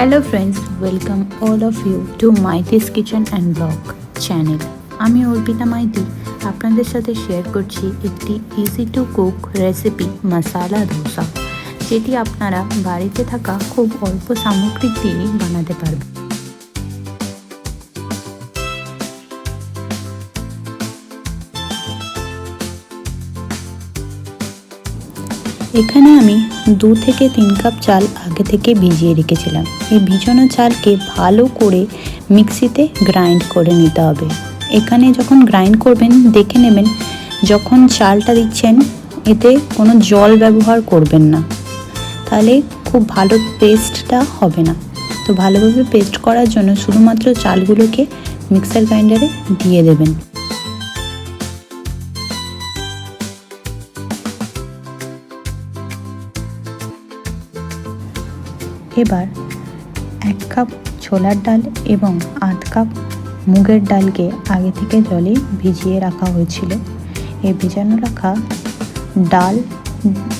Hello friends welcome all of you to Maiti's kitchen and blog channel আমি অর্পিতা মাইতি, আপনাদের সাথে share করছি একটি easy to cook recipe masala dosa যেটি আপনারা বাড়িতে থাকা খুব অল্প সামগ্রী দিয়েই বানাতে পারবেন। এখানে আমি দু থেকে তিন কাপ চাল আগে থেকে ভিজিয়ে রেখেছিলাম। এই ভিজানো চালকে ভালো করে মিক্সিতে গ্রাইন্ড করে নিতে হবে। এখানে যখন গ্রাইন্ড করবেন, দেখে নেবেন যখন চালটা দিচ্ছেন, এতে কোনো জল ব্যবহার করবেন না। তাহলে খুব ভালো পেস্টটা হবে না। তো ভালোভাবে পেস্ট করার জন্য শুধুমাত্র চালগুলোকে মিক্সার গ্রাইন্ডারে দিয়ে দেবেন। এবার এক কাপ ছোলার ডাল এবং আধ কাপ মুগের ডালকে আগে থেকে জলে ভিজিয়ে রাখা হয়েছিল। এই ভিজানো রাখা ডাল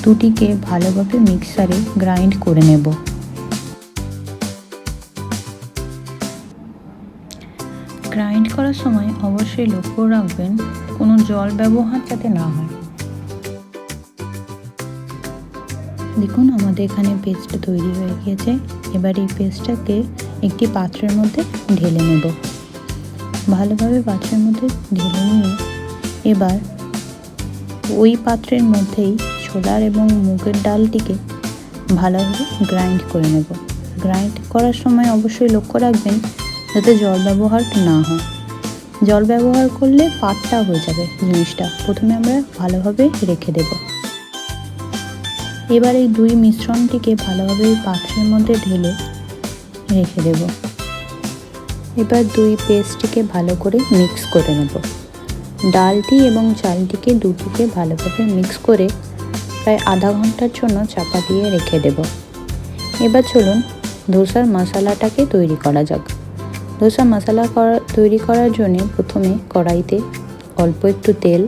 দুটিকে ভালোভাবে মিক্সারে গ্রাইন্ড করে নেব। গ্রাইন্ড করার সময় অবশ্যই লক্ষ্য রাখবেন কোনো জল ব্যবহার যাতে না হয়। দেখুন, আমাদের এখানে পেস্টটা তৈরি হয়ে গিয়েছে। এবার এই পেস্টটাকে একটি পাত্রের মধ্যে ঢেলে নেব। ভালোভাবে পাত্রের মধ্যে ঢেলে নিয়ে এবার ওই পাত্রের মধ্যেই ছোলার এবং মুগের ডালটিকে ভালোভাবে গ্রাইন্ড করে নেব। গ্রাইন্ড করার সময় অবশ্যই লক্ষ্য রাখবেন, যাতে জল ব্যবহার না হয়। জল ব্যবহার করলে পাতটা হয়ে যাবে জিনিসটা। প্রথমে আমরা ভালোভাবে রেখে দেবো। এবার এই দুই মিশ্রণটিকে ভালোভাবে পাত্রের মধ্যে ঢেলে রেখে দেব। এবার দুই পেস্টটিকে ভালো করে মিক্স করে নেব। ডালটি এবং চালটিকে দুটোকে ভালোভাবে মিক্স করে প্রায় আধা ঘণ্টার জন্য চাপা দিয়ে রেখে দেব। এবার চলুন ধোসার মশলাটাকে তৈরি করা যাক। ধোসা মশলা করা, তৈরি করার জন্য প্রথমে কড়াইতে অল্প একটু তেল।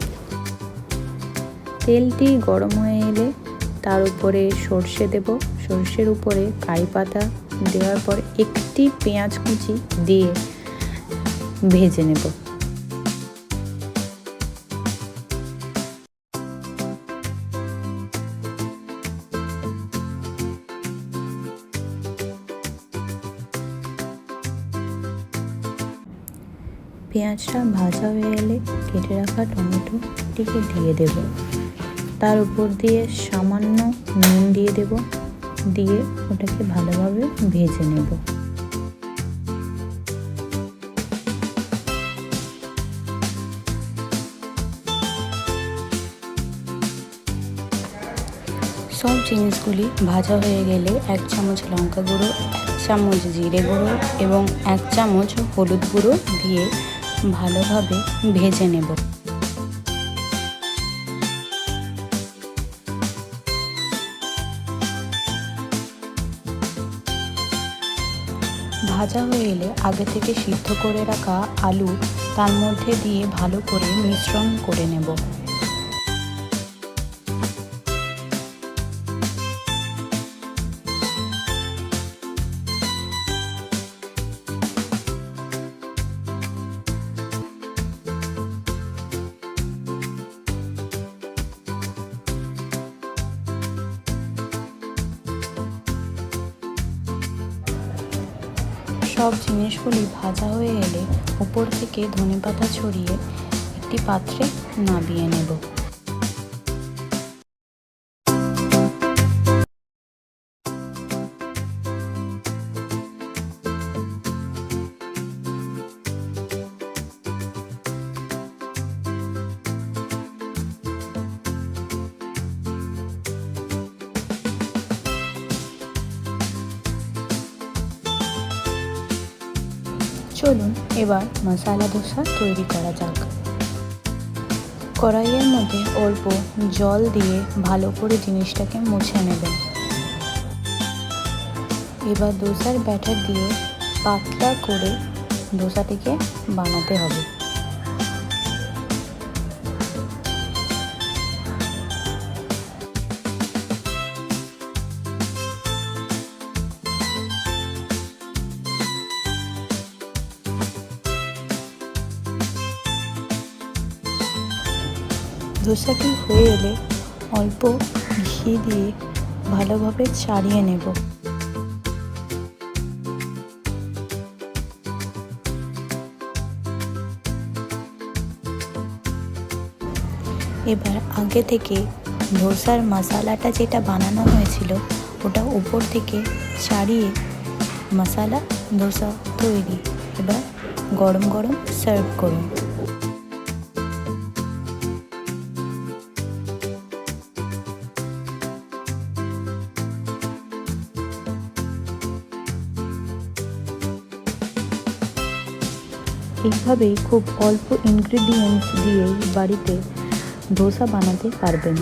তেলটি গরম হয়ে এলে তার উপরে সর্ষে দেব। সর্ষের উপরে কারি পাতা দেওয়ার পর একটি পেঁয়াজ কুচি দিয়ে ভেজে নেব। পেঁয়াজটা ভাজা হয়ে এলে কেটে রাখা টমেটোটিকে দিয়ে দেব। তার উপর দিয়ে সামান্য নুন দিয়ে দেব। দিয়ে ওটাকে ভালোভাবে ভেজে নেব। সব জিনিসগুলি ভাজা হয়ে গেলে এক চামচ লঙ্কা গুঁড়ো, এক চামচ জিরে গুঁড়ো এবং এক চামচ হলুদ গুঁড়ো দিয়ে ভালোভাবে ভেজে নেব। ভাজা হয়ে এলে আগে থেকে সিদ্ধ করে রাখা আলু তার মধ্যে দিয়ে ভালো করে মিশ্রণ করে নেব। সব জিনিসগুলি ভাজা হয়ে এলে উপর থেকে ধনে পাতা ছড়িয়ে একটি পাত্রে নামিয়ে নেব। চলুন এবার মশালা ধোসা তৈরি করা যাক। কড়াইয়ের মধ্যে অল্প জল দিয়ে ভালো করে জিনিসটাকে মুছে নেবেন। এবার দোসার ব্যাটার দিয়ে পাতলা করে দোসাটিকে বানাতে হবে। ধোসাটি হয়ে এলে অল্প ঘি দিয়ে ভালোভাবে ছাড়িয়ে নেব। এবার আগে থেকে ধোসার মশালাটা যেটা বানানো হয়েছিল, ওটা উপর থেকে ছাড়িয়ে মশালা ধোসা তৈরি। এবার গরম গরম সার্ভ করুন। এইভাবেই খুব অল্প ইনগ্রিডিয়েন্টস দিয়েই বাড়িতে ধোসা বানাতে পারবেন।